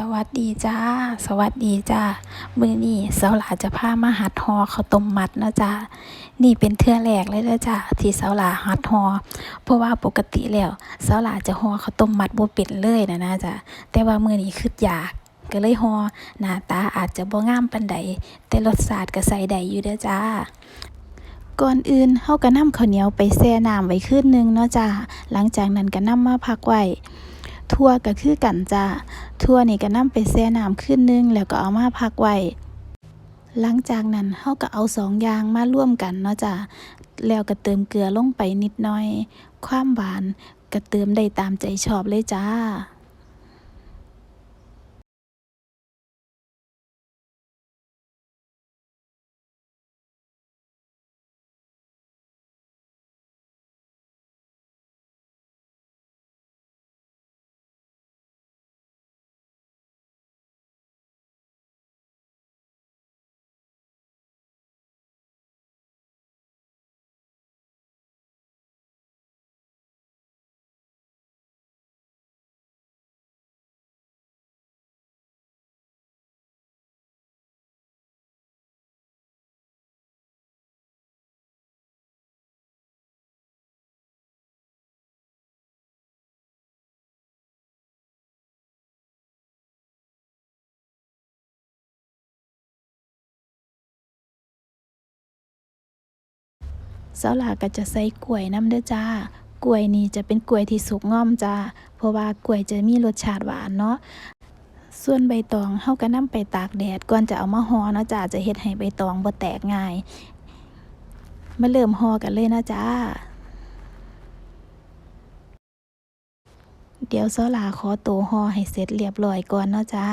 สวัสดีจ้า สวัสดีจ้ามื้อนี้สาวหลาจะพามาหัดห่อข้าวต้มมัดนะจ้านี่เป็นเทื่อแรกเลยเด้อจ้าที่สาวหลาหัดหอเพราะว่าปกติแล้วสาวหลาจะห่อข้าวต้มมัดบ่เป็นเลยนะนะจ้าแต่ว่ามื้อนี้คิดอยากก็เลยหอหน้าตาอาจจะบ่งามปานใดแต่รสชาติก็ใส่ได้อยู่เด้อจ้าก่อนอื่นเฮาก็นำข้าวเหนียวไปแช่น้ำไว้คืนนึงเนาะจ้าหลังจากนั้นก็นำมาพักไว้ทั่วก็คือกันจ้า ทั่วนี่ก็นำไปแช่น้ำขึ้นนึงแล้วก็เอามาพักไว้ หลังจากนั้นเฮาก็เอาสองอย่างมาร่วมกันเนาะจ้ะ แล้วก็เติมเกลือลงไปนิดหน่อย ความหวานก็เติมได้ตามใจชอบเลยจ้า เสาหลาก็จะใส่กล้วยน้ำเด้อจ้ากล้วยนี่จะเป็นกล้วยที่สุกง่อมจ้าเพราะว่ากล้วยจะมีรสชาติหวานเนาะส่วนใบตองเฮาก็นำไปตากแดดก่อนจะเอามาห่อเนาะจ้าจะเฮ็ดให้ใบตองบ่แตกง่ายมาเริ่มห่อกันเลยนะจ้าเดี๋ยวสาหลาขอตัวห่อให้เสร็จเรียบร้อยก่อนเนาะจ้า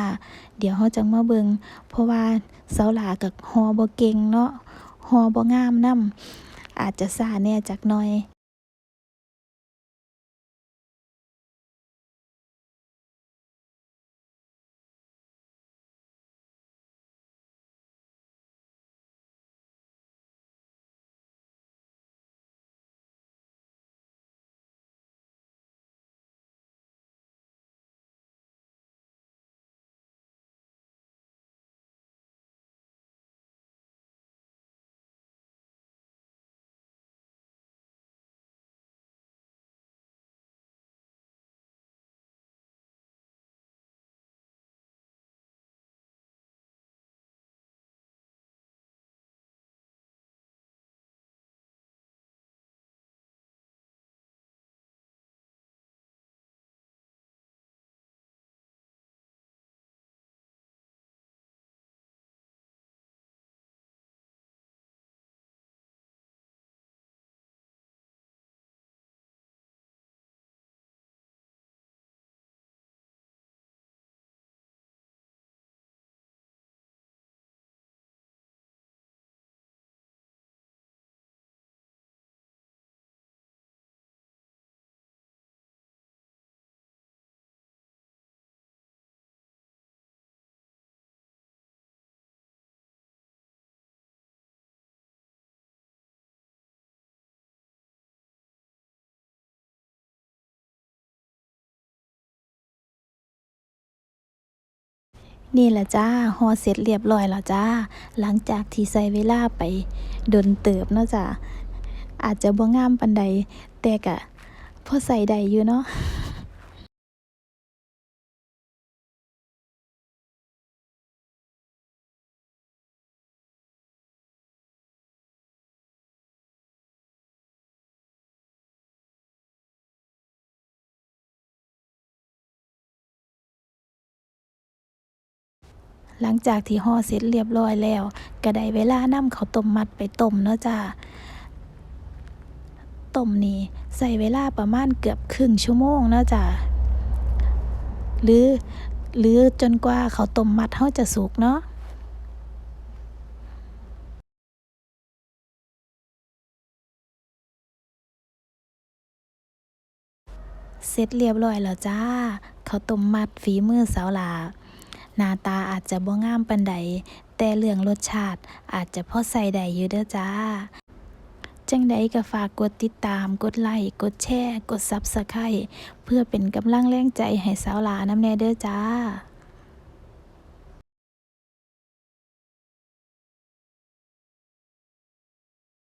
เดี๋ยวเฮาจังมาเบิ่งเพราะว่าเสาหลาก็ห่อบ่เก่งเนาะห่อบ่งามนำ อาจจะซาแน่จักหน่อย นี่แหละจ้าหอเสร็จเรียบร้อยแล้วจ้า หลังจากที่ใส่เวลาไปดนเติบเนาะจ้าอาจจะบ่งามปันใดแต่กะพอใส่ได้อยู่เนาะ หลังจากที่ห่อเสร็จเรียบร้อยแล้วก็ได้เวลานำข้าวต้มมัดไปต้มเนาะจ้าต้มนี่ใส่เวลาประมาณเกือบครึ่งชั่วโมงเนาะจ้าหรือหรือจนกว่าข้าวต้มมัดเฮาจะสุกเนาะเสร็จเรียบร้อยแล้วจ้าข้าวต้มมัดฝีมือสาวหลา หน้าตาอาจจะบ่งามปานใด แต่เรื่องรสชาติอาจจะพอใส่ได้อยู่เด้อจ้า จังใดก็ฝากกดติดตาม กดไลค์ กดแชร์ กดซับสไคร b e เพื่อเป็นกำลังแรงใจให้สาวหลานำแน่เด้อจ้า